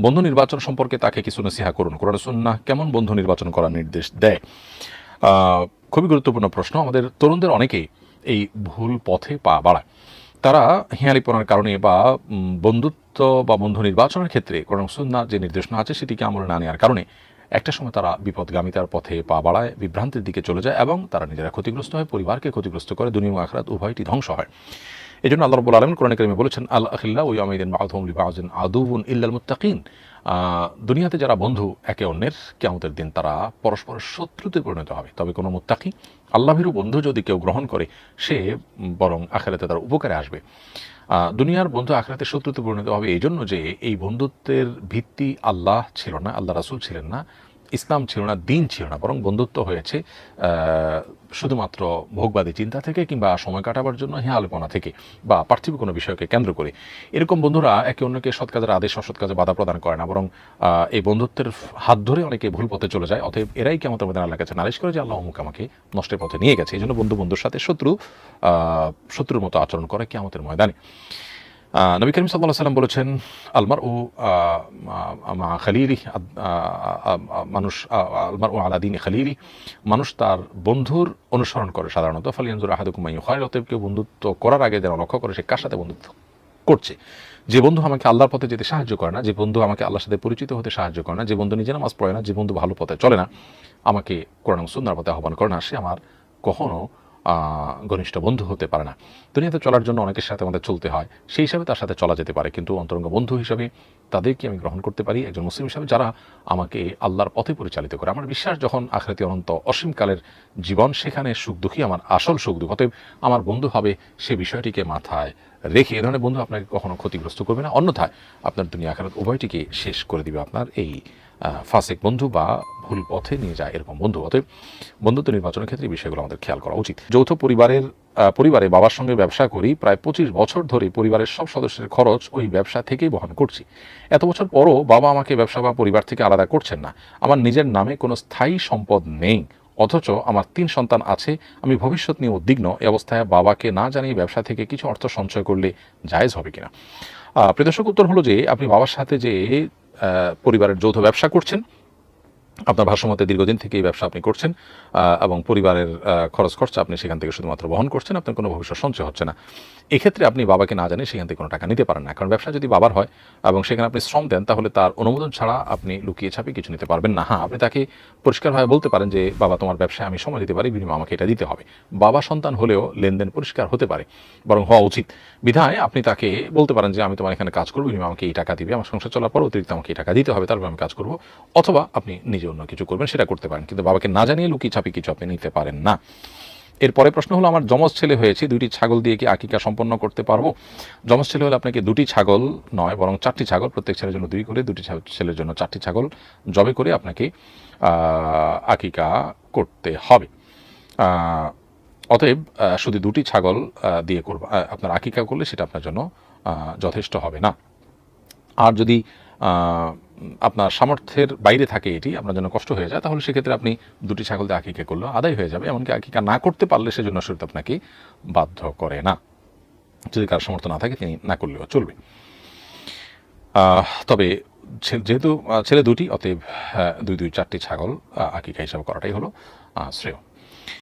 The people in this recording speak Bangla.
বন্ধু নির্বাচন সম্পর্কে তাকে কিছু নসিহা করুন। কোরআন সুন্নাহ কেমন বন্ধু নির্বাচন করার নির্দেশ দেয়? খুবই গুরুত্বপূর্ণ প্রশ্ন। আমাদের তরুণদের অনেকেই এই ভুল পথে পা বাড়ায়। তারা হিয়ালিপনার কারণে বা বন্ধুত্ব বা বন্ধু নির্বাচনের ক্ষেত্রে কোরআন সুন্নাহ যে নির্দেশনা আছে সেটিকে আমলে না নেওয়ার কারণে একটা সময় তারা বিপদগামিতার পথে পা বাড়ায়, বিভ্রান্তির দিকে চলে যায় এবং তারা নিজেরা ক্ষতিগ্রস্ত হয়, পরিবারকে ক্ষতিগ্রস্ত করে, দুনিয়া আখরাত উভয়টি ধ্বংস হয়। এই জন্য আল্লাহ রব্বুল আলমিন কোরআন কারিমে বলেছেন, আল আখিল্লা ওই আমিদিন বাউদহুম লিবাউজিন আদুবুন ইল্লাল মুত্তাকিন। দুনিয়াতে যারা বন্ধু, একে অন্যের কেমতের দিন তারা পরস্পর শত্রুতে পরিণত হবে। তবে কোনো মুত্তাকি আল্লাভীরু বন্ধু যদি কেউ গ্রহণ করে, সে বরং আখেরাতে তার উপকারে আসবে। দুনিয়ার বন্ধু আখরাতে শত্রুতে পরিণত হবে এই জন্য যে এই বন্ধুত্বের ভিত্তি আল্লাহ ছিল না, আল্লাহ রাসুল ছিলেন না। ইসলাম ছিল না দিন ছিল না বরং বন্ধুত্ব হয়েছে শুধুমাত্র ভোগবাদী চিন্তা থেকে কিংবা সময় কাটাবার জন্য হেয়ালপনা থেকে বা পার্থিব কোনো বিষয়কে কেন্দ্র করে। এরকম বন্ধুরা একে অন্যকে সৎ কাজের আদেশ অসৎ কাজে বাধা প্রদান করে না বরং এই বন্ধুত্বের হাত ধরে অনেকে ভুল পথে চলে যায় অতএব এরাই কেমন আমাদের আল্লাহ কাছে নালিশ করে যে আল্লাহ অমুক আমাকে নষ্টের পথে নিয়ে গেছে। এই জন্য বন্ধু বন্ধুর সাথে শত্রু শত্রুর মতো আচরণ করে কেমতের ময়দানে। আহ, নবী করিম সাল্লাহ সাল্লাম বলেছেন আলমার ও মা খালিলি মানুষ আলমার ও আলাদিন খালিলি মানুষ তার বন্ধুর অনুসরণ করে সাধারণত। ফালিয়ানজুর আহাদুকুমাই হয় অতএব কেউ বন্ধুত্ব করার আগে যেন লক্ষ্য করে সে কার সাথে বন্ধুত্ব করছে। যে বন্ধু আমাকে আল্লাহর পথে যেতে সাহায্য করে না যে বন্ধু আমাকে আল্লাহর সাথে পরিচিত হতে সাহায্য করে না যে বন্ধু নিজে নামাজ পড়ে না যে বন্ধু ভালো পথে চলে না আমাকে কোরআন সুন্দর পথে আহ্বান করে না সে আমার কখনো আহ, ঘনিষ্ঠ বন্ধু হতে পারে না। দুনিয়াতে চলার জন্য অনেকের সাথে আমাদের চলতে হয়। সেই হিসাবে তার সাথে চলা যেতে পারে। কিন্তু অন্তরঙ্গ বন্ধু হিসাবে তাদেরকে আমি গ্রহণ করতে পারি। একজন মুসলিম হিসাবে যারা আমাকে আল্লাহর পথে পরিচালিত করে। আমার বিশ্বাস যখন আখরাতি অনন্ত অসীমকালের জীবন, সেখানে সুখ দুঃখী আমার আসল সুখ দুঃখ অতএব আমার বন্ধু হবে সে বিষয়টিকে মাথায় রেখে। এ ধরনের বন্ধু আপনাকে কখনো ক্ষতিগ্রস্ত করবে না। অন্যথায় আপনার দুনিয়া আখরাত উভয়টিকে শেষ করে দিবে। আপনার এই ফাসেক বন্ধু বা ভুল পথে নিয়ে যায় এরকম বন্ধু। অতএব বন্ধুত্ব নির্বাচনের ক্ষেত্রে এই বিষয়গুলো আমাদের খেয়াল করা উচিত। যৌথ পরিবারের পরিবারে বাবার সঙ্গে ব্যবসা করি প্রায় পঁচিশ বছর ধরে পরিবারের সব সদস্যের খরচ ওই ব্যবসা থেকেই বহন করছি। এত বছর পরও বাবা আমাকে ব্যবসা বা পরিবার থেকে আলাদা করছেন না। আমার নিজের নামে কোনো স্থায়ী সম্পদ নেই। অথচ আমার তিন সন্তান আছে আমি ভবিষ্যৎ নিয়ে উদ্বিগ্ন। এই অবস্থায় বাবাকে না জানিয়ে ব্যবসা থেকে কিছু অর্থ সঞ্চয় করলে জায়েজ হবে কিনা? আহ, প্রিয় দর্শক উত্তর হলো যে আপনি বাবার সাথে যে পরিবারের যৌথ ব্যবসা করছেন আপনার ভাষ্যমতে দীর্ঘদিন থেকে এই ব্যবসা আপনি করছেন এবং পরিবারের খরচ খরচা আপনি সেখান থেকে শুধুমাত্র বহন করছেন, আপনার কোনো ভবিষ্যৎ সঞ্চয় হচ্ছে না। এক্ষেত্রে আপনি বাবাকে না জানিয়ে সেখান থেকে কোনো টাকা নিতে পারেন না। কারণ ব্যবসা যদি বাবার হয় এবং সেখানে আপনি শ্রম দেন, তাহলে তার অনুমোদন ছাড়া আপনি লুকিয়ে ছাপিয়ে কিছু নিতে পারবেন না। হ্যাঁ আপনি তাকে পরিষ্কারভাবে বলতে পারেন যে, বাবা, তোমার ব্যবসায় আমি সময় দিতে পারি, বিনিময়ে আমাকে এটা দিতে হবে। বাবা সন্তান হলেও লেনদেন পরিষ্কার হতে পারে, বরং হওয়া উচিত। বিধায় আপনি তাকে বলতে পারেন যে, আমি তোমার এখানে কাজ করব, বিনিময়ে আমাকে এই টাকা দিবে, আমার সংসার চলার পর অতিরিক্ত আমাকে এই টাকা দিতে হবে, তারপর আমি কাজ করব। অথবা আপনি নিজে অন্য কিছু করবেন, সেটা করতে পারেন। কিন্তু বাবাকে না জানিয়ে লুকিয়ে ছাপিয়ে কিছু আপনি নিতে পারেন না। এরপরে প্রশ্ন হলো, আমার যমজ ছেলে হয়েছে, দুইটি ছাগল দিয়ে কি আকিকা সম্পন্ন করতে পারব? যমজ ছেলে হলে আপনাকে দুটি ছাগল নয়, বরং চারটি ছাগল, প্রত্যেক ছেলের জন্য দুই করে, দুটি ছেলের জন্য চারটি ছাগল জবে করে আপনাকে আকিকা করতে হবে। অতএব শুধু দুটি ছাগল দিয়ে করব আপনার আকিকা করলে সেটা আপনার জন্য যথেষ্ট হবে না। আর যদি আপনার সামর্থ্যের বাইরে থাকে এটি, আপনার জন্য কষ্ট হয়ে যায়, তাহলে সেক্ষেত্রে আপনি দুটি ছাগল দিয়ে আকিকা করলেও আদায় হয়ে যাবে, এমনকি আকিকা না করতে পারলে সেজন্য শরীর আপনাকে বাধ্য করে না। যদি কার সামর্থ্য না থাকে, তিনি না করলেও চলবে। তবে যেহেতু ছেলে দুটি, অতএব দুই দুই, চারটি ছাগল আকিকা হিসাবে করাটাই হলো শ্রেয়।